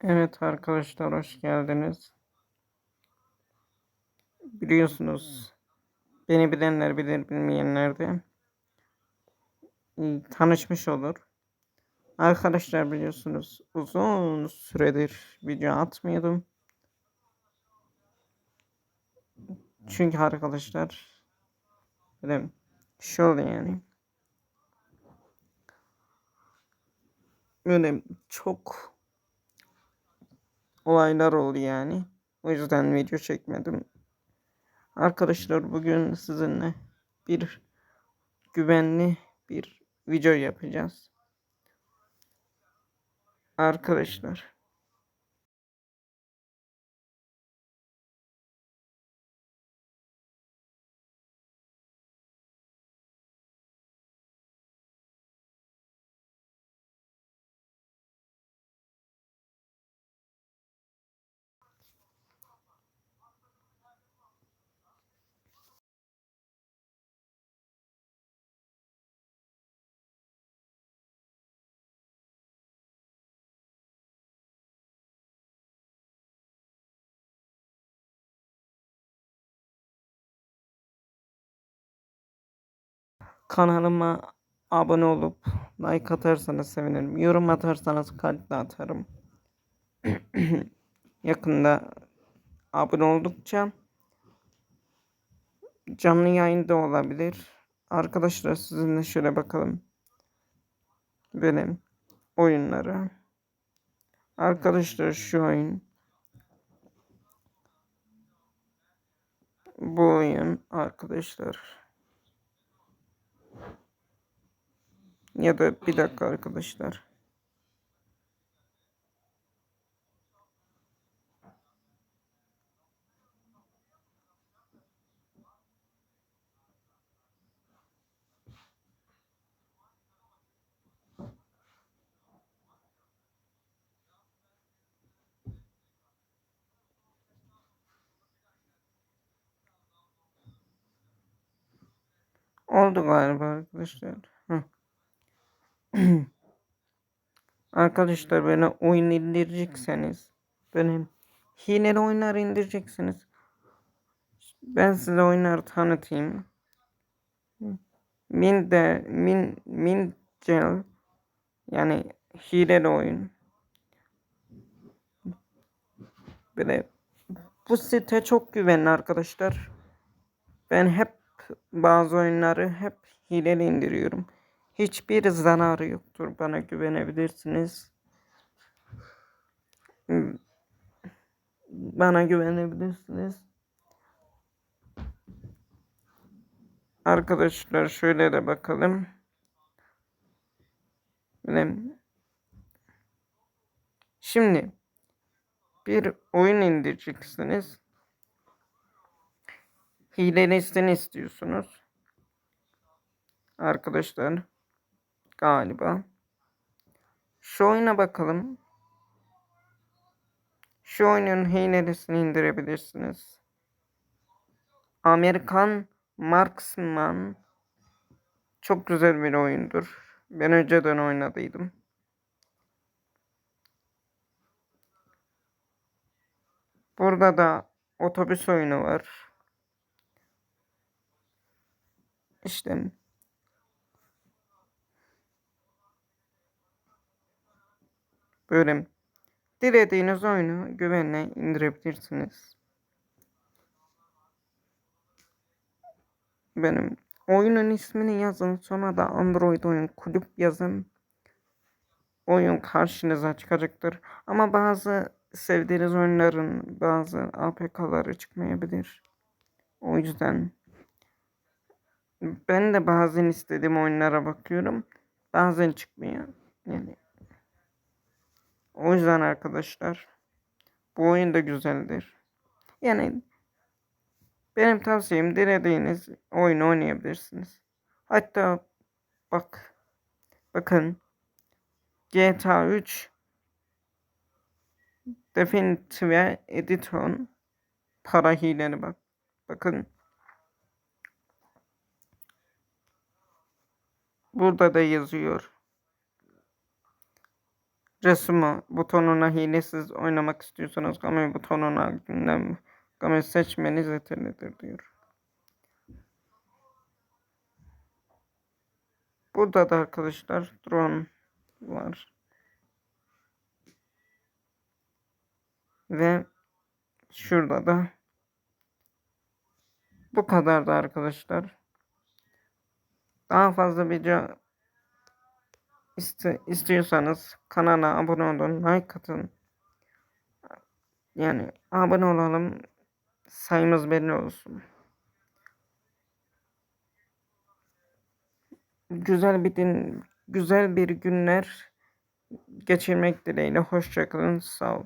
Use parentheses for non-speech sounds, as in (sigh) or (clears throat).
Evet arkadaşlar hoş geldiniz. Biliyorsunuz beni bilenler bilir bilmeyenler de e, tanışmış olur. Arkadaşlar biliyorsunuz uzun süredir video atmıyordum. Çünkü arkadaşlar böyle şey yani. Böyle çok olaylar oldu yani. O yüzden video çekmedim. Arkadaşlar bugün sizinle bir güvenli bir video yapacağız. Arkadaşlar kanalıma abone olup like atarsanız sevinirim. Yorum atarsanız kalp atarım. (clears throat) Yakında abone oldukça canlı yayında olabilir. Arkadaşlar sizinle şöyle bakalım. Benim oyunları. Arkadaşlar şu oyun. Bu oyun arkadaşlar. Ya da bir dakika arkadaşlar. Oldu galiba arkadaşlar. Hı. (clears throat) Arkadaşlar beni oyun indirecekseniz benim hileli oyunlar indireceksiniz. Ben size oyunları tanıtayım. Min de min min gel yani hileli oyun. Böyle bu site çok güvenli arkadaşlar. Ben hep bazı oyunları hep hileli indiriyorum. Hiçbir zararı yoktur. Bana güvenebilirsiniz. Bana güvenebilirsiniz. Arkadaşlar şöyle de bakalım. Şimdi bir oyun indireceksiniz. Hilelisini istiyorsunuz. Arkadaşlar galiba. Şu oyuna bakalım. Şu oyunun hilelisini indirebilirsiniz. Amerikan Marksman çok güzel bir oyundur. Ben önceden oynadıydım. Burada da otobüs oyunu var. İşte Böyle dilediğiniz oyunu güvenle indirebilirsiniz. Benim oyunun ismini yazın sonra da Android oyun kulüp yazın. Oyun karşınıza çıkacaktır. Ama bazı sevdiğiniz oyunların bazı APK'ları çıkmayabilir. O yüzden ben de bazen istediğim oyunlara bakıyorum. Bazen çıkmıyor. Yani o yüzden arkadaşlar bu oyun da güzeldir. Yani benim tavsiyem dilediğiniz oyunu oynayabilirsiniz. Hatta bak bakın GTA 3 Definitive Edition para hileni bak. Bakın. Burada da yazıyor. Resume butonuna hilesiz oynamak istiyorsanız Game butonuna gündem Game seçmeniz yeterlidir diyor. Burada da arkadaşlar drone var. Ve şurada da bu kadar da arkadaşlar. Daha fazla video iste, istiyorsanız kanala abone olun, like atın. Yani abone olalım, sayımız belli olsun. Güzel bir din, güzel bir günler geçirmek dileğiyle. Hoşçakalın, sağ olun.